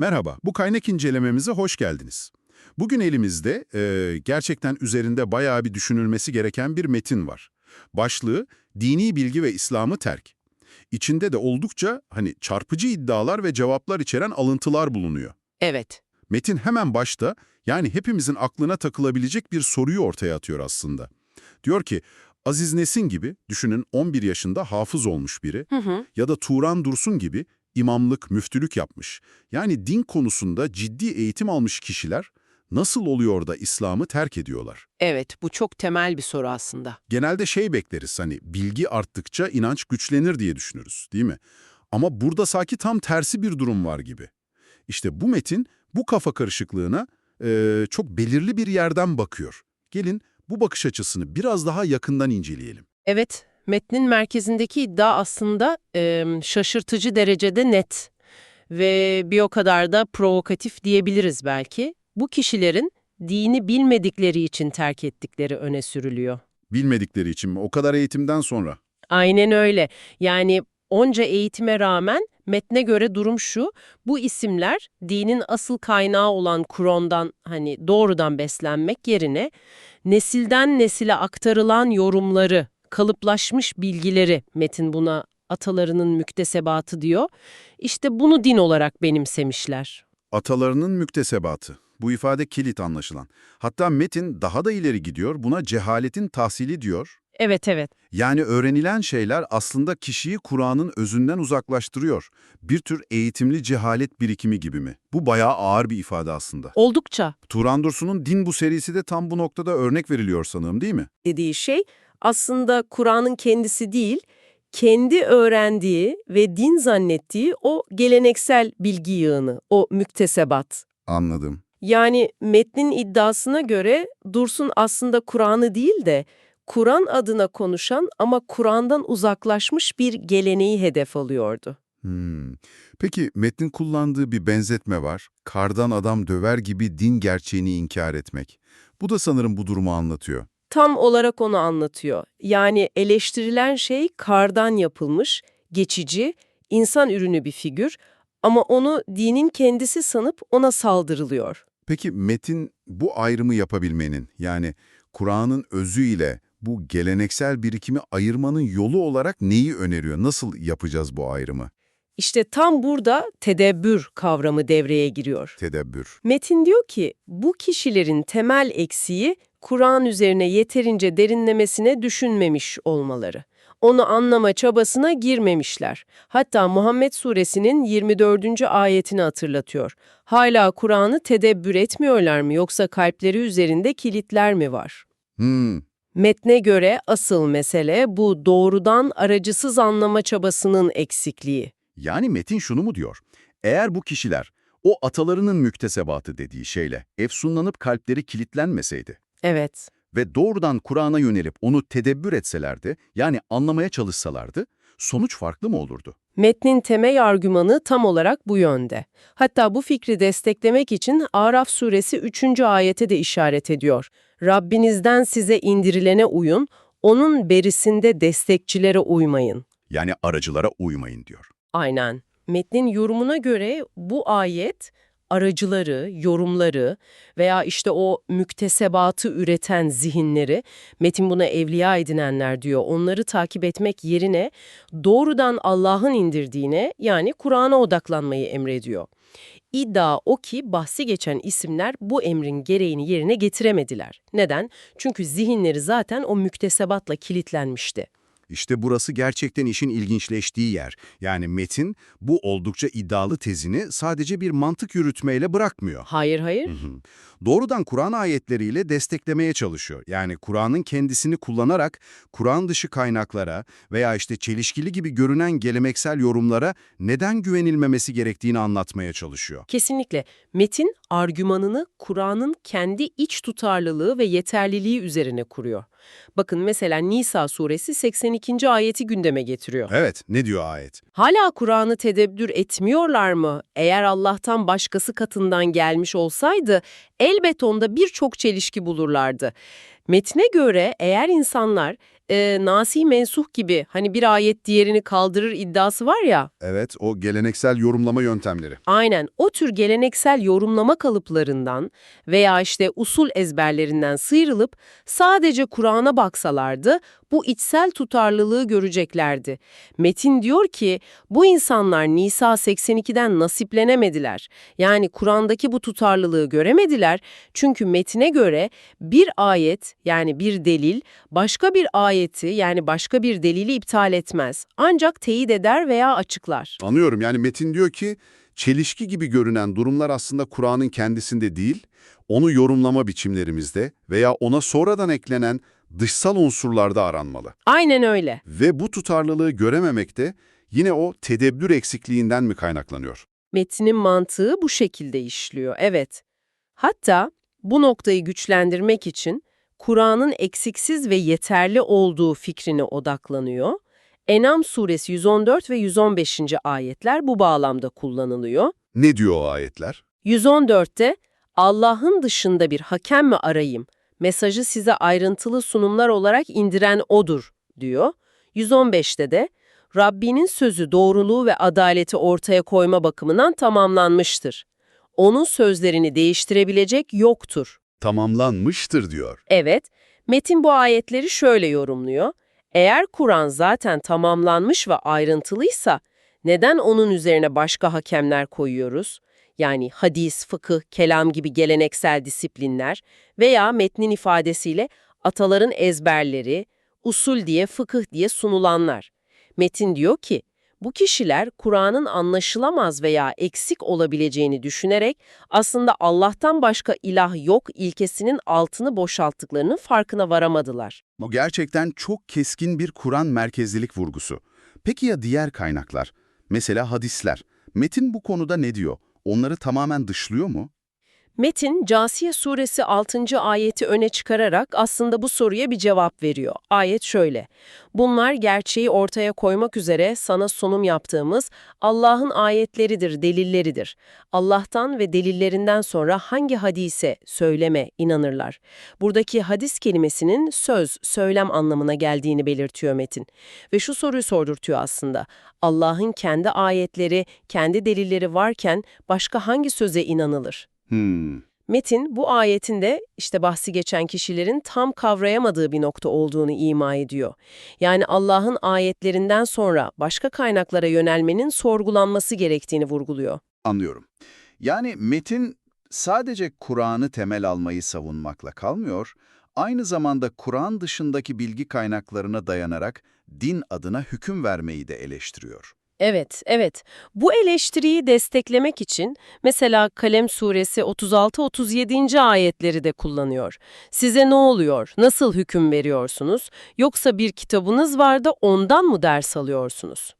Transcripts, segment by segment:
Merhaba, bu kaynak incelememize hoş geldiniz. Bugün elimizde e, gerçekten üzerinde bayağı bir düşünülmesi gereken bir metin var. Başlığı Dini Bilgi ve İslam'ı Terk. İçinde de oldukça hani çarpıcı iddialar ve cevaplar içeren alıntılar bulunuyor. Evet. Metin hemen başta yani hepimizin aklına takılabilecek bir soruyu ortaya atıyor aslında. Diyor ki Aziz Nesin gibi düşünün 11 yaşında hafız olmuş biri Hı hı. ya da Turan Dursun gibi imamlık, müftülük yapmış. Yani din konusunda ciddi eğitim almış kişiler nasıl oluyor da İslam'ı terk ediyorlar? Evet, bu çok temel bir soru aslında. Genelde şey bekleriz hani bilgi arttıkça inanç güçlenir diye düşünürüz değil mi? Ama burada sanki tam tersi bir durum var gibi. İşte bu metin bu kafa karışıklığına eee, çok belirli bir yerden bakıyor. Gelin bu bakış açısını biraz daha yakından inceleyelim. Evet, metnin merkezindeki iddia aslında e, şaşırtıcı derecede net ve bir o kadar da provokatif diyebiliriz belki. Bu kişilerin dini bilmedikleri için terk ettikleri öne sürülüyor. Bilmedikleri için mi? O kadar eğitimden sonra. Aynen öyle. Yani onca eğitime rağmen metne göre durum şu, bu isimler dinin asıl kaynağı olan Kur'an'dan hani doğrudan beslenmek yerine nesilden nesile aktarılan yorumları, kalıplaşmış bilgileri metin buna atalarının müktesebatı diyor. İşte bunu din olarak benimsemişler. Atalarının müktesebatı. Bu ifade kilit anlaşılan. Hatta metin daha da ileri gidiyor, buna cehaletin tahsili diyor. Evet evet. Yani öğrenilen şeyler aslında kişiyi Kur'an'ın özünden uzaklaştırıyor. Bir tür eğitimli cehalet birikimi gibi mi? Bu bayağı ağır bir ifade aslında. Oldukça Turan Dursun'un Din Bu serisi de tam bu noktada örnek veriliyor sanırım değil mi? dediği şey aslında Kur'an'ın kendisi değil, kendi öğrendiği ve din zannettiği o geleneksel bilgi yığını, o müktesebat. Anladım. Yani metnin iddiasına göre Dursun aslında Kur'an'ı değil de Kur'an adına konuşan ama Kur'an'dan uzaklaşmış bir geleneği hedef alıyordu. Hmm. Peki metnin kullandığı bir benzetme var. Kardan adam döver gibi din gerçeğini inkar etmek. Bu da sanırım bu durumu anlatıyor. Tam olarak onu anlatıyor. Yani eleştirilen şey kardan yapılmış, geçici, insan ürünü bir figür ama onu dinin kendisi sanıp ona saldırılıyor. Peki metin bu ayrımı yapabilmenin yani Kur'an'ın özüyle bu geleneksel birikimi ayırmanın yolu olarak neyi öneriyor? Nasıl yapacağız bu ayrımı? İşte tam burada tedebbür kavramı devreye giriyor. Tedebbür. Metin diyor ki bu kişilerin temel eksiği Kur'an üzerine yeterince derinlemesine düşünmemiş olmaları. Onu anlama çabasına girmemişler. Hatta Muhammed suresinin 24. ayetini hatırlatıyor. Hala Kur'an'ı tedebbür etmiyorlar mı yoksa kalpleri üzerinde kilitler mi var? Hmm, Metne göre asıl mesele bu doğrudan aracısız anlama çabasının eksikliği. Yani metin şunu mu diyor? Eğer bu kişiler o atalarının müktesebatı dediği şeyle efsunlanıp kalpleri kilitlenmeseydi Evet. ve doğrudan Kur'an'a yönelip onu tedebbür etselerdi, yani anlamaya çalışsalardı, sonuç farklı mı olurdu? Metnin temel argümanı tam olarak bu yönde. Hatta bu fikri desteklemek için Araf suresi 3. ayete de işaret ediyor. Rabbinizden size indirilene uyun, onun berisinde destekçilere uymayın. Yani aracılara uymayın diyor. Aynen. Metnin yorumuna göre bu ayet aracıları, yorumları veya işte o müktesebatı üreten zihinleri, metin buna evliya edinenler diyor, onları takip etmek yerine doğrudan Allah'ın indirdiğine yani Kur'an'a odaklanmayı emrediyor. İddia o ki bahsi geçen isimler bu emrin gereğini yerine getiremediler. Neden? Çünkü zihinleri zaten o müktesebatla kilitlenmişti. İşte burası gerçekten işin ilginçleştiği yer. Yani Metin bu oldukça iddialı tezini sadece bir mantık yürütmeyle bırakmıyor. Hayır hayır. Hı hı. Doğrudan Kur'an ayetleriyle desteklemeye çalışıyor. Yani Kur'an'ın kendisini kullanarak Kur'an dışı kaynaklara veya işte çelişkili gibi görünen geleneksel yorumlara neden güvenilmemesi gerektiğini anlatmaya çalışıyor. Kesinlikle. Metin argümanını Kur'an'ın kendi iç tutarlılığı ve yeterliliği üzerine kuruyor. Bakın mesela Nisa suresi 82. ayeti gündeme getiriyor. Evet, ne diyor ayet? Hala Kur'an'ı tedebbür etmiyorlar mı? Eğer Allah'tan başkası katından gelmiş olsaydı elbet onda birçok çelişki bulurlardı. Metne göre eğer insanlar e, nasih mensuh gibi hani bir ayet diğerini kaldırır iddiası var ya. Evet, o geleneksel yorumlama yöntemleri. Aynen o tür geleneksel yorumlama kalıplarından veya işte usul ezberlerinden sıyrılıp sadece Kur'an'a baksalardı bu içsel tutarlılığı göreceklerdi. Metin diyor ki bu insanlar Nisa 82'den nasiplenemediler. Yani Kur'an'daki bu tutarlılığı göremediler çünkü metine göre bir ayet yani bir delil başka bir ayeti yani başka bir delili iptal etmez. Ancak teyit eder veya açıklar. Anlıyorum yani Metin diyor ki çelişki gibi görünen durumlar aslında Kur'an'ın kendisinde değil, onu yorumlama biçimlerimizde veya ona sonradan eklenen dışsal unsurlarda aranmalı. Aynen öyle. Ve bu tutarlılığı görememek de yine o tedebbür eksikliğinden mi kaynaklanıyor? Metinin mantığı bu şekilde işliyor, evet. Hatta bu noktayı güçlendirmek için Kur'an'ın eksiksiz ve yeterli olduğu fikrine odaklanıyor. Enam suresi 114 ve 115. ayetler bu bağlamda kullanılıyor. Ne diyor o ayetler? 114'te Allah'ın dışında bir hakem mi arayayım? Mesajı size ayrıntılı sunumlar olarak indiren O'dur, diyor. 115'te de Rabbinin sözü doğruluğu ve adaleti ortaya koyma bakımından tamamlanmıştır. Onun sözlerini değiştirebilecek yoktur. Tamamlanmıştır diyor. Evet, metin bu ayetleri şöyle yorumluyor. Eğer Kur'an zaten tamamlanmış ve ayrıntılıysa, neden onun üzerine başka hakemler koyuyoruz? Yani hadis, fıkıh, kelam gibi geleneksel disiplinler veya metnin ifadesiyle ataların ezberleri, usul diye, fıkıh diye sunulanlar. Metin diyor ki, bu kişiler Kur'an'ın anlaşılamaz veya eksik olabileceğini düşünerek aslında Allah'tan başka ilah yok ilkesinin altını boşalttıklarının farkına varamadılar. O gerçekten çok keskin bir Kur'an merkezlilik vurgusu. Peki ya diğer kaynaklar? Mesela hadisler. Metin bu konuda ne diyor? Onları tamamen dışlıyor mu? Metin, Casiye suresi 6. ayeti öne çıkararak aslında bu soruya bir cevap veriyor. Ayet şöyle, Bunlar gerçeği ortaya koymak üzere sana sunum yaptığımız Allah'ın ayetleridir, delilleridir. Allah'tan ve delillerinden sonra hangi hadise, söyleme inanırlar. Buradaki hadis kelimesinin söz, söylem anlamına geldiğini belirtiyor Metin. Ve şu soruyu sordurtuyor aslında. Allah'ın kendi ayetleri, kendi delilleri varken başka hangi söze inanılır? Hmm. Metin bu ayetinde işte bahsi geçen kişilerin tam kavrayamadığı bir nokta olduğunu ima ediyor. Yani Allah'ın ayetlerinden sonra başka kaynaklara yönelmenin sorgulanması gerektiğini vurguluyor. Anlıyorum. Yani metin sadece Kur'an'ı temel almayı savunmakla kalmıyor, aynı zamanda Kur'an dışındaki bilgi kaynaklarına dayanarak din adına hüküm vermeyi de eleştiriyor. Evet, evet. Bu eleştiriyi desteklemek için mesela Kalem suresi 36-37. ayetleri de kullanıyor. Size ne oluyor? Nasıl hüküm veriyorsunuz? Yoksa bir kitabınız var da ondan mı ders alıyorsunuz?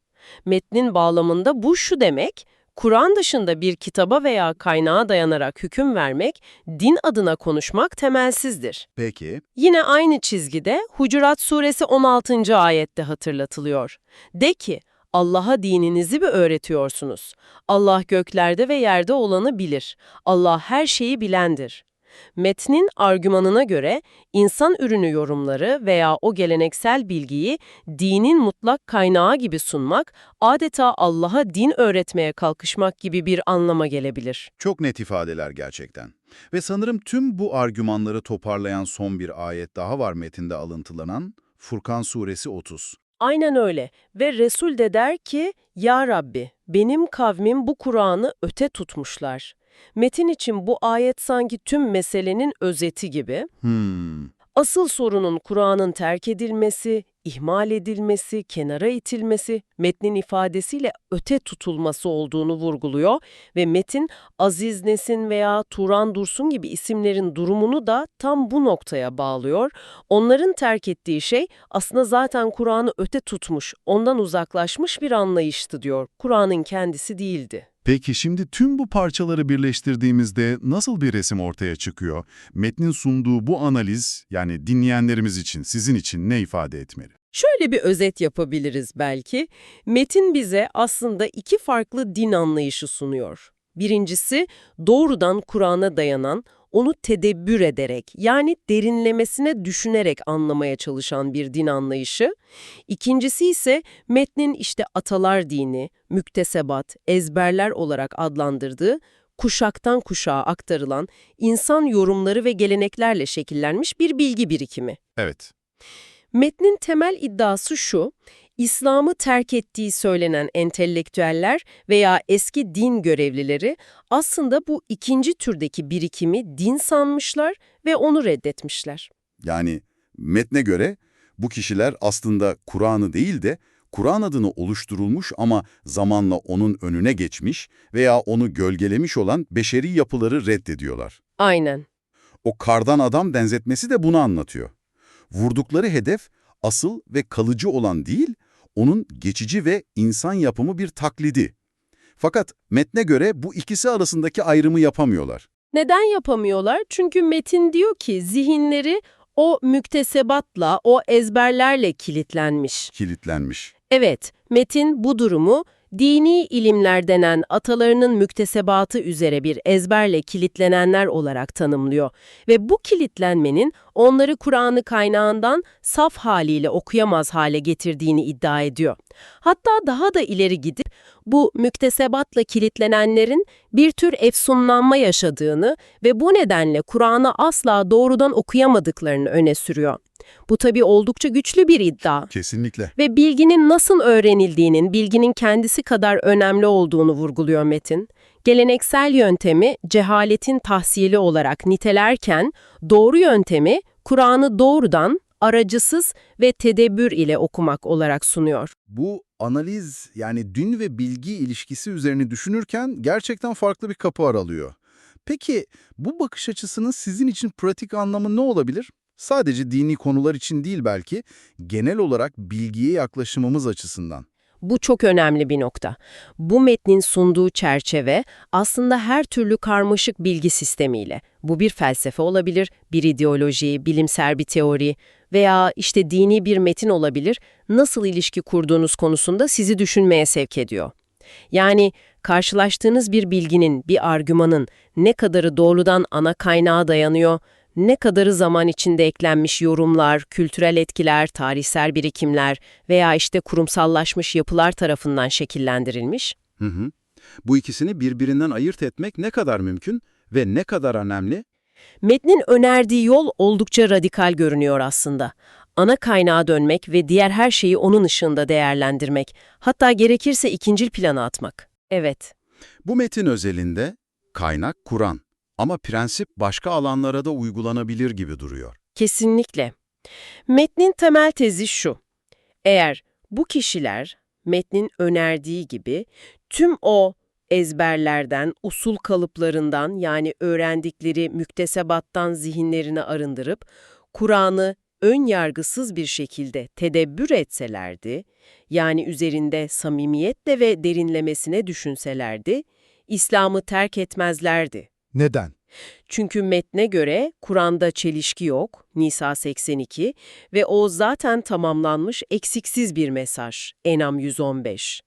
Metnin bağlamında bu şu demek, Kur'an dışında bir kitaba veya kaynağa dayanarak hüküm vermek, din adına konuşmak temelsizdir. Peki, Yine aynı çizgide Hucurat suresi 16. ayette hatırlatılıyor. De ki, Allah'a dininizi mi öğretiyorsunuz? Allah göklerde ve yerde olanı bilir. Allah her şeyi bilendir. Metnin argümanına göre insan ürünü yorumları veya o geleneksel bilgiyi dinin mutlak kaynağı gibi sunmak, adeta Allah'a din öğretmeye kalkışmak gibi bir anlama gelebilir. çok net ifadeler gerçekten. Ve sanırım tüm bu argümanları toparlayan son bir ayet daha var metinde alıntılanan Furkan suresi 30. Aynen öyle ve Resul de der ki, Ya Rabbi, benim kavmim bu Kur'an'ı öte tutmuşlar. Metin için bu ayet sanki tüm meselenin özeti gibi. Hmm. Asıl sorunun Kur'an'ın terk edilmesi, ihmal edilmesi, kenara itilmesi, metnin ifadesiyle öte tutulması olduğunu vurguluyor ve metin Aziz Nesin veya Turan Dursun gibi isimlerin durumunu da tam bu noktaya bağlıyor. Onların terk ettiği şey aslında zaten Kur'an'ı öte tutmuş, ondan uzaklaşmış bir anlayıştı diyor. Kur'an'ın kendisi değildi. Peki şimdi tüm bu parçaları birleştirdiğimizde nasıl bir resim ortaya çıkıyor? Metnin sunduğu bu analiz, yani dinleyenlerimiz için, sizin için ne ifade etmeli? Şöyle bir özet yapabiliriz belki. Metin bize aslında iki farklı din anlayışı sunuyor. Birincisi doğrudan Kur'an'a dayanan, onu tedebbür ederek yani derinlemesine düşünerek anlamaya çalışan bir din anlayışı. İkincisi ise metnin işte atalar dini, müktesebat, ezberler olarak adlandırdığı kuşaktan kuşağa aktarılan insan yorumları ve geleneklerle şekillenmiş bir bilgi birikimi. Evet. Metnin temel iddiası şu, İslam'ı terk ettiği söylenen entelektüeller veya eski din görevlileri aslında bu ikinci türdeki birikimi din sanmışlar ve onu reddetmişler. Yani metne göre bu kişiler aslında Kur'an'ı değil de Kur'an adını oluşturulmuş ama zamanla onun önüne geçmiş veya onu gölgelemiş olan beşeri yapıları reddediyorlar. Aynen. O kardan adam benzetmesi de bunu anlatıyor. Vurdukları hedef asıl ve kalıcı olan değil, onun geçici ve insan yapımı bir taklidi. Fakat metne göre bu ikisi arasındaki ayrımı yapamıyorlar. Neden yapamıyorlar? Çünkü metin diyor ki zihinleri o müktesebatla, o ezberlerle kilitlenmiş. Kilitlenmiş. Evet, metin bu durumu dini ilimler denen atalarının müktesebatı üzere bir ezberle kilitlenenler olarak tanımlıyor ve bu kilitlenmenin onları Kur'an'ı kaynağından saf haliyle okuyamaz hale getirdiğini iddia ediyor. Hatta daha da ileri gidip bu müktesebatla kilitlenenlerin bir tür efsunlanma yaşadığını ve bu nedenle Kur'an'ı asla doğrudan okuyamadıklarını öne sürüyor. Bu tabii oldukça güçlü bir iddia Kesinlikle. ve bilginin nasıl öğrenildiğinin bilginin kendisi kadar önemli olduğunu vurguluyor Metin. Geleneksel yöntemi cehaletin tahsili olarak nitelerken doğru yöntemi Kur'an'ı doğrudan, aracısız ve tedebbür ile okumak olarak sunuyor. Bu analiz yani din ve bilgi ilişkisi üzerine düşünürken gerçekten farklı bir kapı aralıyor. Peki bu bakış açısının sizin için pratik anlamı ne olabilir? Sadece dini konular için değil belki, genel olarak bilgiye yaklaşımımız açısından. Bu çok önemli bir nokta. Bu metnin sunduğu çerçeve aslında her türlü karmaşık bilgi sistemiyle. Bu bir felsefe olabilir, bir ideoloji, bilimsel bir teori veya işte dini bir metin olabilir. Nasıl ilişki kurduğunuz konusunda sizi düşünmeye sevk ediyor. Yani karşılaştığınız bir bilginin, bir argümanın ne kadarı doğrudan ana kaynağa dayanıyor, ne kadarı zaman içinde eklenmiş yorumlar, kültürel etkiler, tarihsel birikimler veya işte kurumsallaşmış yapılar tarafından şekillendirilmiş? Hı hı. Bu ikisini birbirinden ayırt etmek ne kadar mümkün ve ne kadar önemli? Metnin önerdiği yol oldukça radikal görünüyor aslında. Ana kaynağa dönmek ve diğer her şeyi onun ışığında değerlendirmek, hatta gerekirse ikincil plana atmak. Evet, Bu metin özelinde kaynak Kur'an ama prensip başka alanlara da uygulanabilir gibi duruyor. kesinlikle. Metnin temel tezi şu. Eğer bu kişiler metnin önerdiği gibi tüm o ezberlerden, usul kalıplarından yani öğrendikleri müktesebattan zihinlerini arındırıp Kur'an'ı ön yargısız bir şekilde tedebbür etselerdi, yani üzerinde samimiyetle ve derinlemesine düşünselerdi, İslam'ı terk etmezlerdi. Neden? Çünkü metne göre Kur'an'da çelişki yok, Nisa 82 ve o zaten tamamlanmış eksiksiz bir mesaj, Enam 115.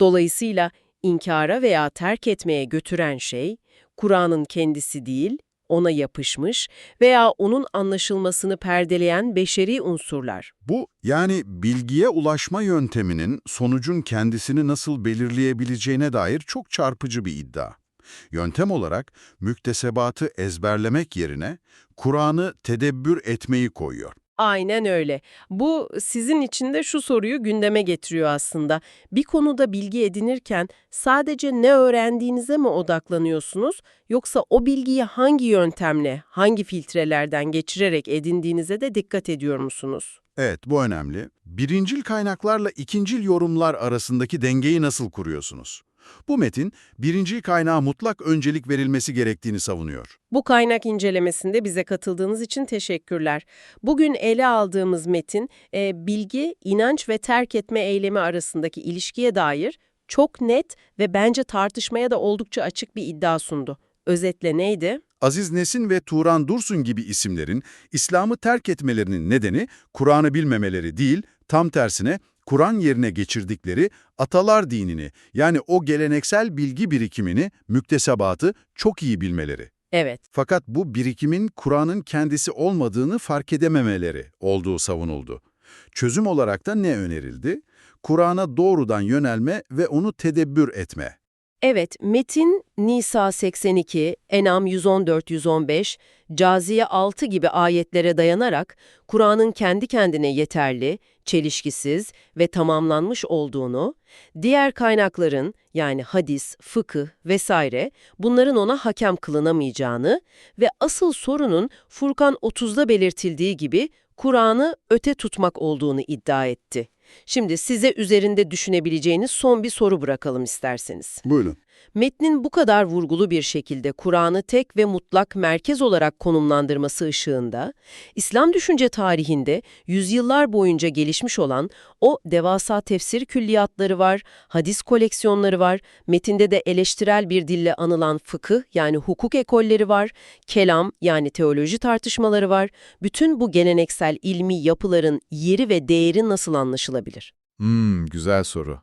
Dolayısıyla inkara veya terk etmeye götüren şey, Kur'an'ın kendisi değil, ona yapışmış veya onun anlaşılmasını perdeleyen beşeri unsurlar. Bu yani bilgiye ulaşma yönteminin sonucun kendisini nasıl belirleyebileceğine dair çok çarpıcı bir iddia. Yöntem olarak müktesebatı ezberlemek yerine Kur'an'ı tedebbür etmeyi koyuyor. Aynen öyle. Bu sizin için de şu soruyu gündeme getiriyor aslında. Bir konuda bilgi edinirken sadece ne öğrendiğinize mi odaklanıyorsunuz yoksa o bilgiyi hangi yöntemle, hangi filtrelerden geçirerek edindiğinize de dikkat ediyor musunuz? Evet, bu önemli. Birincil kaynaklarla ikincil yorumlar arasındaki dengeyi nasıl kuruyorsunuz? Bu metin, birincil kaynağa mutlak öncelik verilmesi gerektiğini savunuyor. Bu kaynak incelemesinde bize katıldığınız için teşekkürler. Bugün ele aldığımız metin, e, bilgi, inanç ve terk etme eylemi arasındaki ilişkiye dair çok net ve bence tartışmaya da oldukça açık bir iddia sundu. Özetle neydi? Aziz Nesin ve Turan Dursun gibi isimlerin İslam'ı terk etmelerinin nedeni Kur'an'ı bilmemeleri değil, tam tersine Kur'an yerine geçirdikleri atalar dinini yani o geleneksel bilgi birikimini, müktesebatı çok iyi bilmeleri. Evet. Fakat bu birikimin Kur'an'ın kendisi olmadığını fark edememeleri olduğu savunuldu. Çözüm olarak da ne önerildi? Kur'an'a doğrudan yönelme ve onu tedebbür etme. Evet, Metin, Nisa 82, Enam 114-115, Caziye 6 gibi ayetlere dayanarak Kur'an'ın kendi kendine yeterli, çelişkisiz ve tamamlanmış olduğunu, diğer kaynakların yani hadis, fıkıh vesaire bunların ona hakem kılınamayacağını ve asıl sorunun Furkan 30'da belirtildiği gibi Kur'an'ı öte tutmak olduğunu iddia etti. Şimdi size üzerinde düşünebileceğiniz son bir soru bırakalım isterseniz. Buyurun. Metnin bu kadar vurgulu bir şekilde Kur'an'ı tek ve mutlak merkez olarak konumlandırması ışığında, İslam düşünce tarihinde yüzyıllar boyunca gelişmiş olan o devasa tefsir külliyatları var, hadis koleksiyonları var, metinde de eleştirel bir dille anılan fıkıh yani hukuk ekolleri var, kelam yani teoloji tartışmaları var. Bütün bu geleneksel ilmi yapıların yeri ve değeri nasıl anlaşılabilir? Hmm, güzel soru.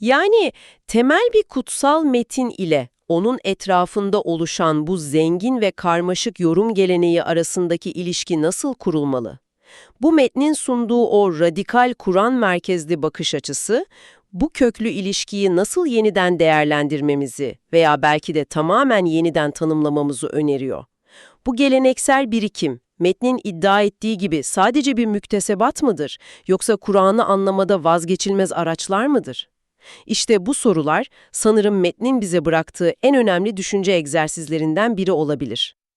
Yani temel bir kutsal metin ile onun etrafında oluşan bu zengin ve karmaşık yorum geleneği arasındaki ilişki nasıl kurulmalı? Bu metnin sunduğu o radikal Kur'an merkezli bakış açısı, bu köklü ilişkiyi nasıl yeniden değerlendirmemizi veya belki de tamamen yeniden tanımlamamızı öneriyor. Bu geleneksel birikim, metnin iddia ettiği gibi sadece bir müktesebat mıdır, yoksa Kur'an'ı anlamada vazgeçilmez araçlar mıdır? İşte bu sorular sanırım metnin bize bıraktığı en önemli düşünce egzersizlerinden biri olabilir.